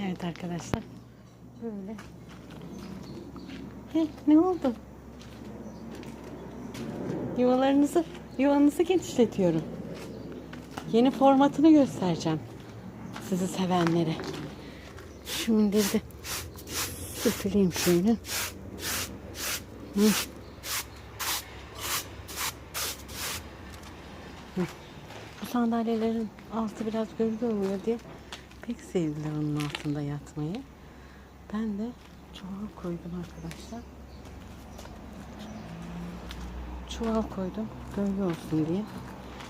Evet arkadaşlar. Böyle. He, ne oldu? Yuvalarınızı, yuvanızı genişletiyorum. Yeni formatını göstereceğim. Sizi sevenlere. Minderi de süpüreyim şöyle. Hı. Hı. Bu sandalyelerin altı biraz gölge oluyor diye pek sevdiler onun altında yatmayı. Ben de çuval koydum arkadaşlar. Çuval koydum gölge olsun diye.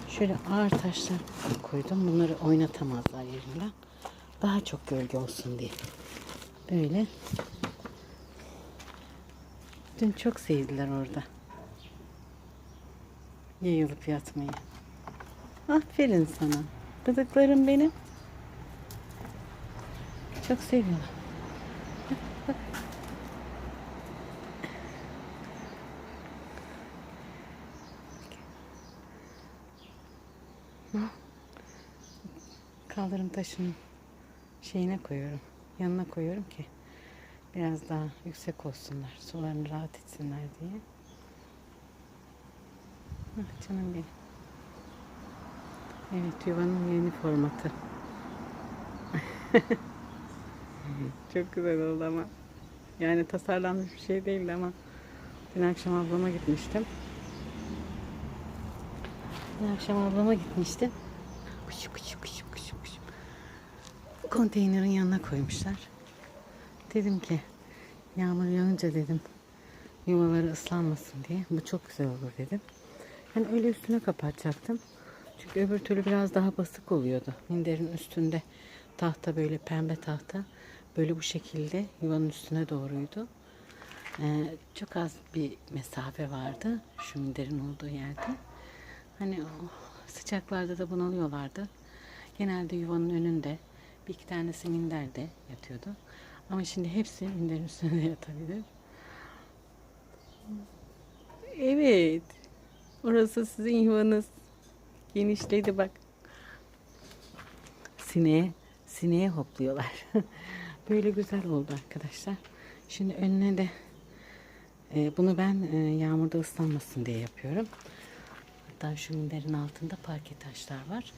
Şöyle ağır taşlar koydum. Bunları oynatamazlar yerinden. Daha çok gölge olsun diye. Böyle. Dün çok sevdiler orada. Yayılıp yatmayı. Aferin sana. Bıdıklarım benim. Çok seviyorlar. Bak. Kaldırım taşının şeyine koyuyorum. Yanına koyuyorum ki biraz daha yüksek olsunlar. Sularını rahat etsinler diye. Ah canım benim. Evet yuvanın yeni formatı. Çok güzel oldu ama. Yani tasarlanmış bir şey değildi ama dün akşam ablama gitmiştim. Dün akşam ablama gitmiştim. Kuşu kuşu kuşu kuşu kuşu. Konteynerin yanına koymuşlar. Dedim ki yağmur yağınca dedim yuvaları ıslanmasın diye. Bu çok güzel olur dedim. Yani öyle üstüne kapatacaktım. Çünkü öbür türlü biraz daha basık oluyordu. Minderin üstünde tahta böyle pembe tahta böyle bu şekilde yuvanın üstüne doğruydu. Ee, çok az bir mesafe vardı şu minderin olduğu yerde. Hani o sıcaklarda da bunalıyorlardı. Genelde yuvanın önünde bir iki tanesi minderde yatıyordu. Ama şimdi hepsi minderin üstünde yatabilir. Evet. Orası sizin yuvanız. Genişledi bak. Sineğe, sineğe hopluyorlar. Böyle güzel oldu arkadaşlar. Şimdi önüne de e, bunu ben e, yağmurda ıslanmasın diye yapıyorum. Hatta şu minderin altında parke taşlar var.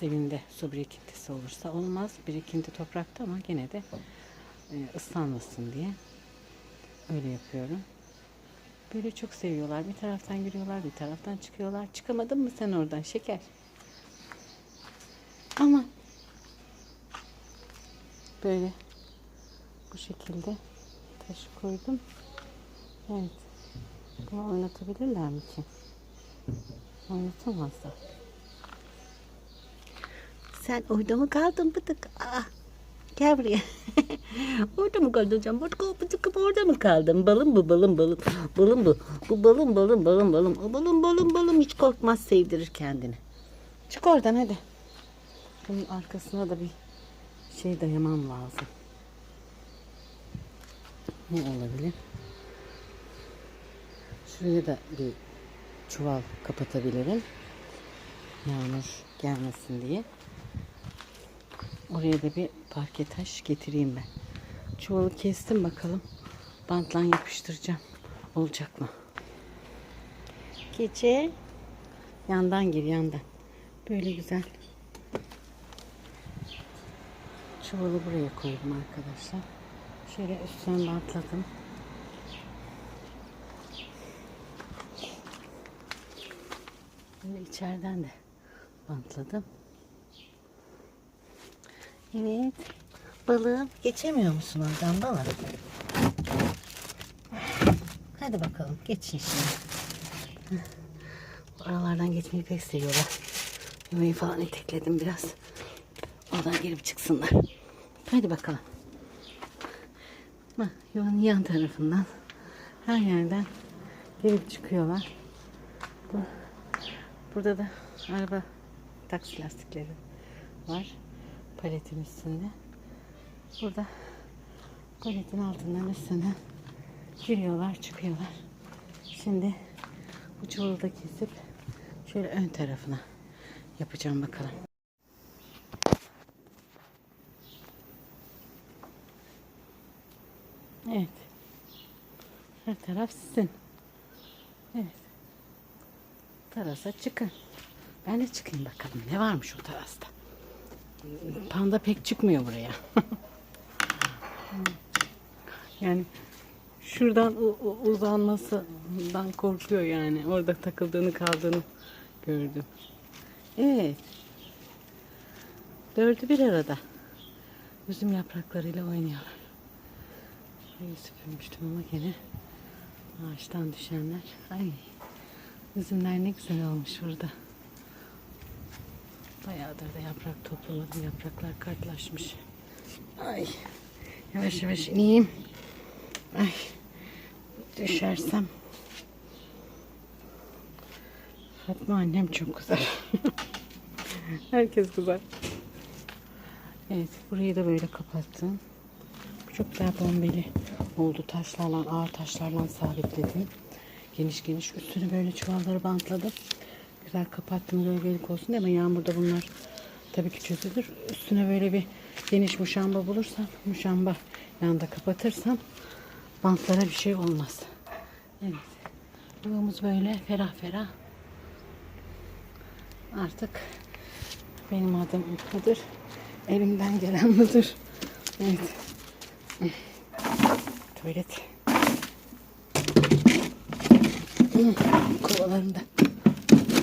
Zeminde su birikintisi olursa olmaz. Birikinti toprakta ama gene de e, ıslanmasın diye öyle yapıyorum. Böyle çok seviyorlar. Bir taraftan giriyorlar, bir taraftan çıkıyorlar. Çıkamadın mı sen oradan şeker? Ama böyle bu şekilde taşı koydum. Evet. Bunu oynatabilirler mi ki? Oynatamazlar. Sen orada mı kaldın bıdık? Aa, gel buraya. orada mı kaldın sen? Bıdık bıdık orada mı kaldın? Balım bu balım balım. Balım bu. Bu balım balım balım balım. O balım balım balım hiç korkmaz sevdirir kendini. Çık oradan hadi. Bunun arkasına da bir şey dayamam lazım. Ne olabilir? Şuraya da bir çuval kapatabilirim. Yağmur gelmesin diye. Oraya da bir parke taş getireyim ben. Çuvalı kestim bakalım. Bantla yapıştıracağım. Olacak mı? Gece yandan gir yandan. Böyle güzel. Çuvalı buraya koydum arkadaşlar. Şöyle üstten bantladım. Böyle içeriden de bantladım. Evet. Balığım. Geçemiyor musun oradan balım? Hadi bakalım geçin şimdi. Bu aralardan geçmeyi pek seviyorlar. Yumayı falan itekledim biraz. Oradan girip çıksınlar. Hadi bakalım. Bak yuvanın yan tarafından her yerden girip çıkıyorlar. Bu, burada da araba taksi lastikleri var. Paletin üstünde. Burada paletin altından üstünden giriyorlar çıkıyorlar. Şimdi bu çuvalı da kesip şöyle ön tarafına yapacağım bakalım. Evet. Her taraf sizin. Evet. Terasa çıkın. Ben de çıkayım bakalım. Ne varmış o terasta? Panda pek çıkmıyor buraya. yani şuradan uzanmasından korkuyor yani. Orada takıldığını kaldığını gördüm. Evet. Dördü bir arada. Üzüm yapraklarıyla oynuyorlar. Burayı süpürmüştüm ama gene ağaçtan düşenler. Ay üzümler ne güzel olmuş burada. Bayağıdır da yaprak toplamadım. Yapraklar kartlaşmış. Ay yavaş yavaş ineyim. Ay düşersem. Fatma annem çok güzel. Herkes güzel. Evet burayı da böyle kapattım. Çok güzel bombeli oldu. Taşlarla, ağır taşlarla sabitledim. Geniş geniş. Üstünü böyle çuvalları bantladım. Güzel kapattım gölgelik olsun ama yağmurda bunlar tabii ki çözülür. Üstüne böyle bir geniş muşamba bulursam, muşamba yanında kapatırsam bantlara bir şey olmaz. Evet. Yuvamız böyle ferah ferah. Artık benim adım budur. Elimden gelen budur. Evet. Tuvalet. Kovalarını da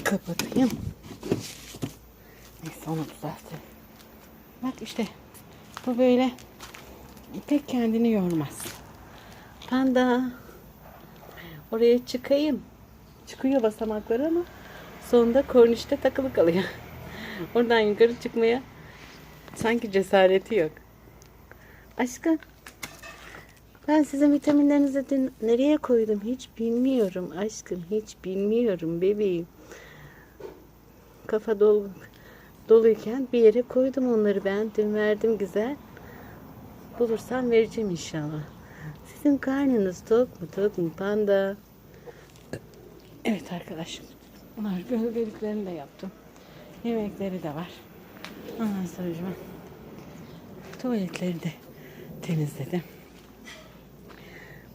kapatayım. Neyse onu düzelteyim. Bak işte bu böyle pek kendini yormaz. Panda. Oraya çıkayım. Çıkıyor basamakları ama sonunda kornişte takılı kalıyor. Oradan yukarı çıkmaya sanki cesareti yok. Aşkım. Ben sizin vitaminlerinizi dün nereye koydum hiç bilmiyorum aşkım. Hiç bilmiyorum bebeğim. Kafa dolu, doluyken bir yere koydum onları ben. Dün verdim güzel. Bulursam vereceğim inşallah. Sizin karnınız tok mu tok mu panda? Evet arkadaşım. Bunlar gölgeliklerini de yaptım. Yemekleri de var. Ondan sonra tuvaletleri de temizledim.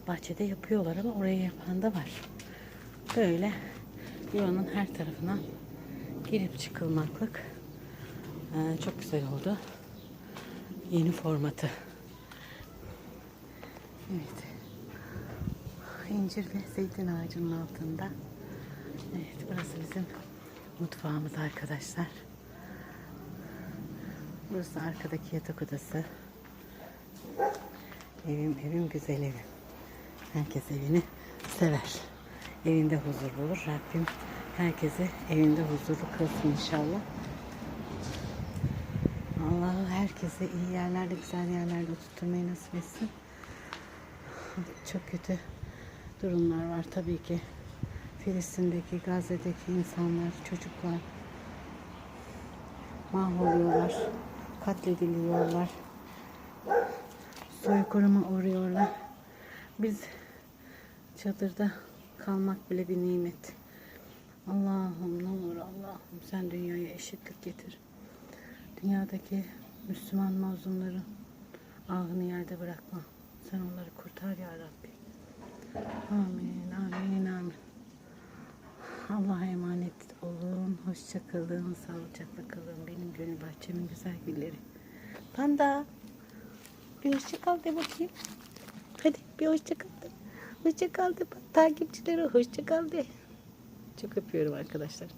Bahçede yapıyorlar ama oraya yapan da var. Böyle yuvanın her tarafına girip çıkılmaklık. Ee, çok güzel oldu. Yeni formatı. Evet. İncir ve zeytin ağacının altında. Evet burası bizim mutfağımız arkadaşlar. Burası arkadaki yatak odası. Evim evim güzel evim. Herkes evini sever. Evinde huzur bulur. Rabbim herkese evinde huzurlu kılsın inşallah. Allah herkese iyi yerlerde, güzel yerlerde oturtmayı nasip etsin. Çok kötü durumlar var tabii ki. Filistin'deki, Gazze'deki insanlar, çocuklar mahvoluyorlar, katlediliyorlar, soykırıma uğruyorlar. Biz çadırda kalmak bile bir nimet. Allah'ım ne olur Allah'ım sen dünyaya eşitlik getir. Dünyadaki Müslüman mazlumların ahını yerde bırakma. Sen onları kurtar ya Rabbi. Amin, amin, amin. Allah'a emanet olun. Hoşça kalın. Sağlıcakla kalın. Benim gönül bahçemin güzel gülleri. Panda. Bir hoşça kal de bakayım. Hadi bir hoşça kal de. Hoşça kal de. Takipçilere hoşça kal. Çok öpüyorum arkadaşlar.